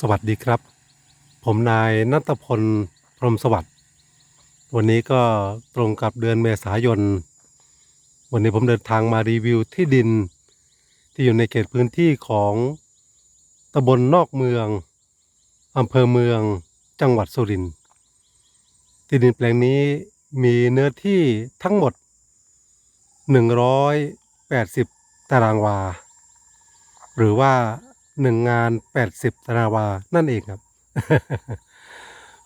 สวัสดีครับ ผมนายนัตพลพรมสวัสดิ์วันนี้ก็ตรงกับเดือนเมษายน วันนี้ผมเดินทางมารีวิวที่ดิน ที่อยู่ในเขตพื้นที่ของตำบลนอกเมืองอำเภอเมืองจังหวัดสุรินทร์ที่ดินแปลงนี้มีเนื้อที่ทั้งหมด 180 ตารางวา หรือว่า หนึ่งงาน80ตารางวา นั่นเองครับ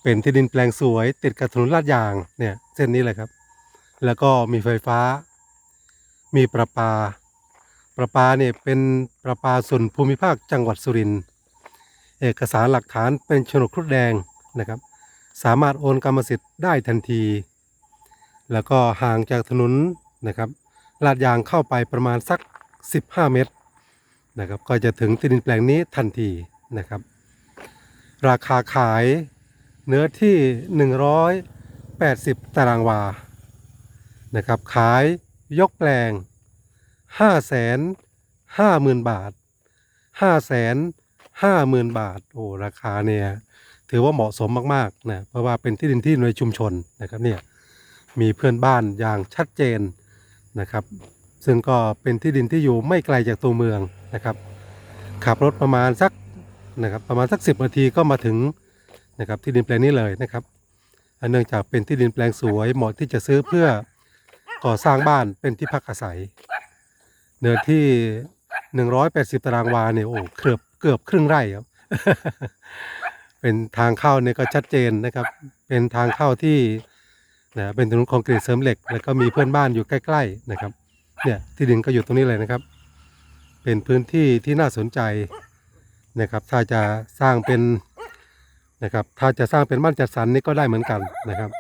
เป็นที่ดินแปลงสวยติดกับถนนลาดยางเนี่ย เส้นนี้เลยครับ แล้วก็มีไฟฟ้า มีประปา ประปาเนี่ยเป็นประปาส่วนภูมิภาคจังหวัดสุรินทร์เอกสารหลักฐานเป็นโฉนดครุฑแดงนะครับ สามารถโอนกรรมสิทธิ์ได้ทันที แล้วก็ห่างจากถนนนะครับลาดยางเข้าไปประมาณสัก 15 เมตร นะครับ ก็จะถึงที่ดินแปลงนี้ทันทีนะครับ ราคาขายเนื้อที่ 180 ตารางวานะครับ ขายยกแปลง 5 5 0 0 0 0 บาท 5 5 0 0 0 0 บาท โอ้ราคาเนี่ยถือว่าเหมาะสมมากๆนะเพราะว่าเป็นที่ดินที่ในชุมชนนะครับเนี่ยมีเพื่อนบ้านอย่างชัดเจนนะครับ ซึ่งก็เป็นที่ดินที่อยู่ไม่ไกลจากตัวเมืองนะครับ ขับรถประมาณสักนะครับประมาณสักสินาทีก็มาถึงนะครับที่ดินแปลงนี้เลยนะครับเนื่องจากเป็นที่ดินแปลงสวยเหมาะที่จะซื้อเพื่อก่อสร้างบ้านเป็นที่พักอาศัย เนื้อที่ 180 ตารางวาเนี่ยโอ้เกือบเกือบครึ่งไร่ครับ เป็นทางเข้าเนี่ยก็ชัดเจนนะครับ เป็นทางเข้าที่นะเป็นถนนคอนกรีตเสริมเหล็ก แล้วก็มีเพื่อนบ้านอยู่ใกล้ ๆ นะครับ เนี่ยที่ดินก็อยู่ตรงนี้เลยนะครับ เป็นพื้นที่ที่น่าสนใจนะครับถ้าจะสร้างเป็นนะครับถ้าจะสร้างเป็นบ้านจัดสรรนี่ก็ได้เหมือนกันนะครับ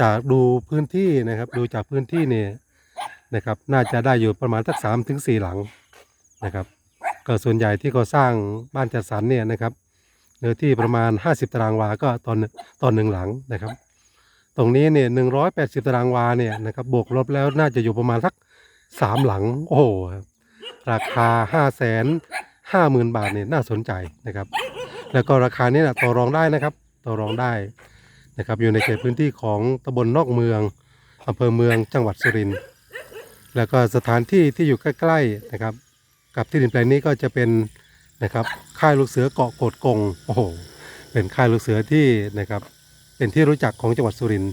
จากดูพื้นที่นะครับ ดูจากพื้นที่เนี่ยนะครับ น่าจะได้อยู่ประมาณสักสามถึงสี่หลังนะครับ ก็ส่วนใหญ่ที่เขาสร้างบ้านจัดสรรเนี่ยนะครับเนื้อที่ประมาณ 50 ตารางวา ก็ตอนตอนหนึ่งหลังนะครับ ตรงนี้เนี่ย180ตารางวาเนี่ยนะครับบวกลบแล้วน่าจะอยู่ประมาณสัก สามหลัง โอ้โหครับราคา5 5 0 0 0 0บาทเนี่ยน่าสนใจนะครับ แล้วก็ราคานี้นะต่อรองได้นะครับ ต่อรองได้นะครับ อยู่ในเขตพื้นที่ของตำบลนอกเมืองอำเภอเมืองจังหวัดสุรินทร์แล้วก็สถานที่ที่อยู่ใกล้ๆนะครับ กับที่ดินแปลงนี้ก็จะเป็นนะครับค่ายลูกเสือเกาะโกดกงโอ้โหเป็นค่ายลูกเสือที่นะครับเป็นที่รู้จักของจังหวัดสุรินทร์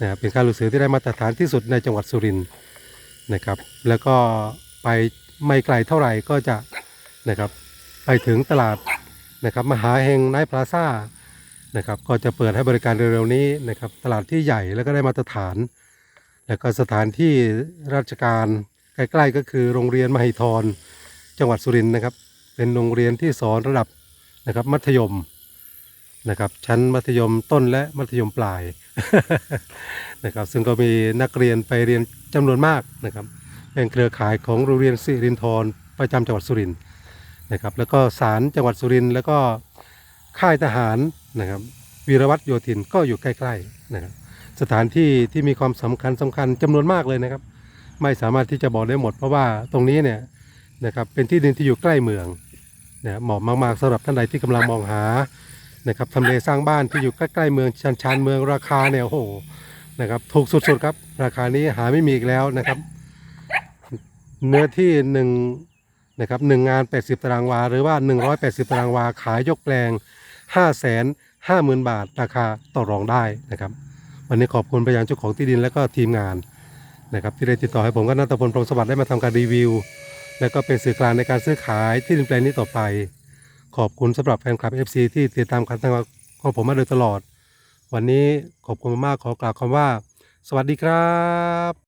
นะเป็นค่ายลูกเสือที่ได้มาตรฐานที่สุดในจังหวัดสุรินทร์ นะครับ แล้วก็ไปไม่ไกลเท่าไหร่ก็จะนะครับ ไปถึงตลาดนะครับมหาเฮงไนท์พลาซ่านะครับ ก็จะเปิดให้บริการเร็วๆนี้นะครับ ตลาดที่ใหญ่แล้วก็ได้มาตรฐาน แล้วก็สถานที่ราชการใกล้ๆก็คือโรงเรียนมหิธรจังหวัดสุรินทร์นะครับ เป็นโรงเรียนที่สอนระดับนะครับมัธยม นะครับ ชั้นมัธยมต้นและมัธยมปลายนะครับ ซึ่งก็มีนักเรียนไปเรียนจำนวนมากนะครับเป็นเครือข่ายของโรงเรียนสิรินทรประจำจังหวัดสุรินทร์นะครับ แล้วก็ศาลจังหวัดสุรินทร์แล้วก็ค่ายทหารนะครับวีรวัตรโยธินก็อยู่ใกล้ๆนะครับสถานที่ที่มีความสำคัญสำคัญจำนวนมากเลยนะครับ ไม่สามารถที่จะบอกได้หมด เพราะว่าตรงนี้เนี่ยนะครับเป็นที่ดินที่อยู่ใกล้เมืองนะเหมาะมากๆสำหรับท่านใดที่กำลังมองหา นะครับทำเลสร้างบ้านที่อยู่ใกล้ๆเมืองชันชานเมืองราคาเนี่ยโอ้โหนะครับถูกสุดๆครับ ราคานี้หาไม่มีอีกแล้วนะครับ เนื้อที่หนึ่งนะครับหนึ่งงาน 80 ตารางวา หรือว่า 180 ตารางวา ขายยกแปลง 5 5 0 0 0 0 บาท ราคาต่อรองได้นะครับ วันนี้ขอบคุณไปยังเจ้าของที่ดินและก็ทีมงานนะครับที่ได้ติดต่อให้ผมกับนัตพลพรมสวัสดิ์ได้มาทำการรีวิว และก็เป็นสื่อกลางในการซื้อขายที่ดินแปลงนี้ต่อไป ขอบคุณสำหรับแฟนคลับ FC ที่ติดตามการทำงานของผมมาโดยตลอด วันนี้ขอบคุณมากขอกล่าวคำว่า สวัสดีครับ